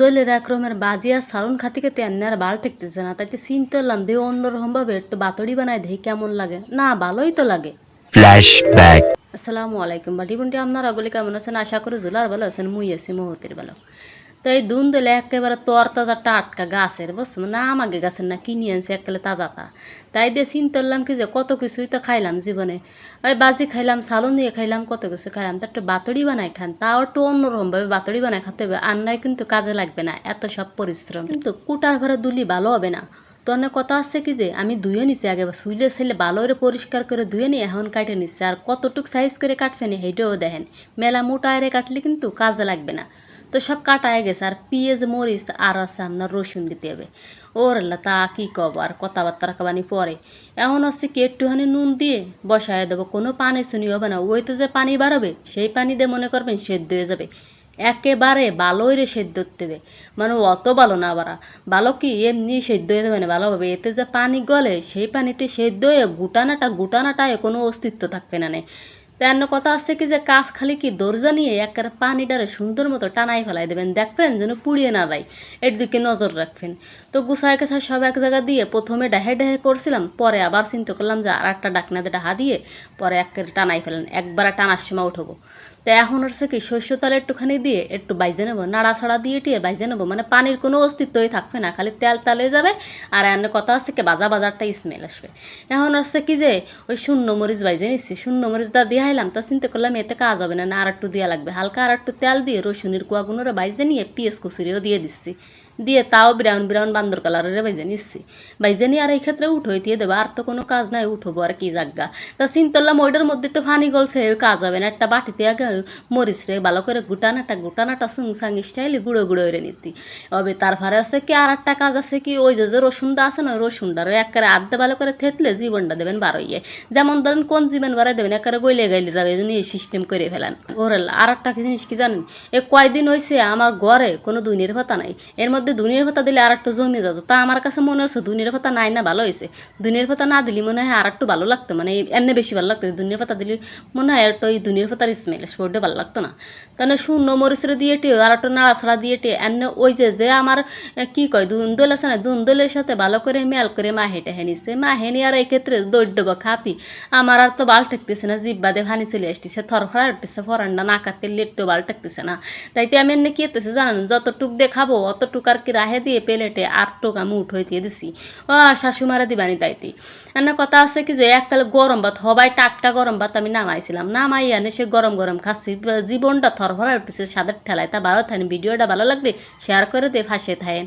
দইলের একরমের বাজিয়া সারুন খাতি খেতে আর বাল ঠেকতেছে না তাইতে দেহ অন্য অন্যরকমভাবে একটু বাতড়ি বানায় দেখি কেমন লাগে। না ভালোই তো লাগে। আসসালামু আলাইকুম বাটি বন্টি আপনারা ওগুলি কেমন আছেন? আশা করি জুলার ভালো আছেন মুই আছি মহতির ভালো। তো এই দুন দিলে একেবারে তর তাজা টাটকা গাছের, বুঝছ? না আমাকে গাছের না কিনে আনছে একেবারে তাজাটা তাই দিয়ে চিন্তা করলাম কি যে কত কিছুই তো খাইলাম জীবনে। ওই বাজি খাইলাম সালন দিয়ে খাইলাম, কত কিছু খাইলাম। তো একটু বাতড়ি বানাই খান, তাও একটু অন্যরকমভাবে বাতড়ি বানাই খেতে হবে, আর কিন্তু কাজে লাগবে না, এত সব পরিশ্রম। কিন্তু কুটার ঘরে দুলি ভালো হবে না। তো অনেক কথা আছে কি যে, আমি ধুয়ে নিছি আগে সুইলে ছেলে ভালো করে পরিষ্কার করে ধুয়ে নিয়ে এখন কাটে নিচ্ছে আর কতটুক সাইজ করে কাটবে না সেইটাও দেখেন। মেলা মোটা আরে কাটলে কিন্তু কাজে লাগবে না। তো সব কাটায় গেছে, আর পেঁয়াজ, মরিচ আর আছে আপনার রসুন দিতে হবে। ওর তা কী কব? আর কথাবার্তা রাখাবানি পরে। এখন হচ্ছে কি একটুখানি নুন দিয়ে বসায় দেবো, কোনো পানি শুনি হবে না। ওইতে যে পানি বাড়াবে, সেই পানি দিয়ে মনে করবেন সেদ্ধ হয়ে যাবে। একেবারে ভালোই রে সেদ্ধ হবে। মানে অত ভালো না বাড়া। ভালো কি এমনি সেদ্ধ হয়ে যাবে না ভালোভাবে এতে যে পানি গলে, সেই পানিতে সেদ্ধ হয়ে গুটানাটা, গুটানাটায় কোনো অস্তিত্ব থাকবে না। নে তেন কথা আছে কি যে কাজ খালি কি দরজা নিয়ে একেবারে পানিটারে সুন্দর মতো টানাই ফেলাই দেবেন। দেখবেন যেন পুড়িয়ে না যায়। এর দিকে নজর রাখবেন। তো গুছায় গেছায় সব এক জায়গা দিয়ে প্রথমে ডাহে ডাহে করছিলাম, পরে আবার চিন্তা করলাম যে আর একটা ডাকনা দিয়ে ডাহা দিয়ে পরে একেবারে টানাই ফেলেন, একবার টানার সময় উঠবো। তো এখন হচ্ছে কি শস্য তালে একটুখানি দিয়ে একটু বাইজে নেব, নাড়াছাড়া দিয়ে টিয়ে বাইজে নেব মানে পানির কোনো অস্তিত্বই থাকবে না, খালি তেল তালে যাবে আর এমনি কথা হচ্ছে কি বাজা বাজারটা স্মেল আসবে। এখন হচ্ছে কি যে ওই শূন্য মরিচ বাইজে নিচ্ছি শূন্য মরিচ দা দিয়ে হাইলাম তা চিন্তা করলাম, এতে কাজ হবে না না আর একটু দেওয়া লাগবে। হালকা আর একটু তেল দিয়ে রসুনের কুয়াগুনোরে বাইজে নিয়ে পিঁয়াজ কুচুরিও দিয়ে দিচ্ছি। দিয়ে তাও ব্রাউন ব্রাউন বান্দর কালারের বাইজে নিচ্ছি। বাইজে নিয়ে আর এই ক্ষেত্রে উঠোই দিয়ে দেবো, আর তো কোনো কাজ নাই উঠবো আর কি জাগা তা চিন্তা করলাম ওইটার মধ্যে তো ফানি গলছে কাজ হবে না, একটা বাটিতে আগে মরিচ রে ভালো করে গুটানাটা গুটানাটা সুং সাং স্টাইলে গুঁড়ো গুঁড়ো করে নিতি হবে তারপরে আছে কি, আর একটা কাজ আছে কি, ওই যে যে রসুনটা আছে না রসুনটারে একবারে আধে ভালো করে থেতলে জীবনটা দেবেন বারোইয়ে যেমন ধরেন কোন জীবন বাড়াই দেবেন, একেবারে গইলে গাইলে যাবে, এই জন্য এই সিস্টেম করে ফেলেন। ওরে আর একটা জিনিস কি জানেন, এ কয়দিন হয়েছে আমার ঘরে কোনো দুনিয়ার ভাতা নাই, এর মধ্যে দুনিয়ার ভাতা দিলে আর একটু জমে যেত। তা আমার কাছে মনে হচ্ছে দুনিয়ার ভাতা নাই না ভালো হয়েছে। দুনিয়ার ভাতা না দিলে মনে হয় আর একটু ভালো লাগতো। মানে এমনি বেশি ভালো লাগতো। দুনিয়ার ভাতা দিলে মনে হয় একটু ওই দুনিয়ার ভাতার স্মেল শরীরটা ভালো লাগতো না। তাহলে শূন্য মরিচরে দিয়ে টিয়ে আর একটু নাড়াছাড়া দিয়ে টিয়ে এমনি ওই যে যে আমার কি কয়, দুন্দল আছে না, দুন্দলের সাথে ভালো করে মেল করে মা হেঁটে হেনিছে মা হেনি আর এই ক্ষেত্রে দৌড় দেবো খাতি। আমার আর তো বাল ঠেকতেছে না জিভ বাদে ভানি চলে আসতেছে। থরফরা উঠতেছে ফরান্ডা না কাটতে লেট্টো বাল ঠেকতেছে না। তাইতে আমি এমনি কি জানেন? যতটুক দিয়ে খাব অতটুক আর কি রাহে দিয়ে প্লেটে আর টুক আমি উঠোই দিয়ে দিছি। ও শাশুমারা দিবানি তাইতে এনে কথা আছে কি যে এককালে গরম ভাত হবাই টাটকা গরম ভাত আমি নামাইছিলাম। নামাই আনে সে গরম গরম খাচ্ছি। জীবনটা থরফরা উঠেছে সাদের ঠেলায়। তা ভালো থাকেন, ভিডিওটা ভালো লাগবে শেয়ার করে দিয়ে ফাঁসে থাকেন।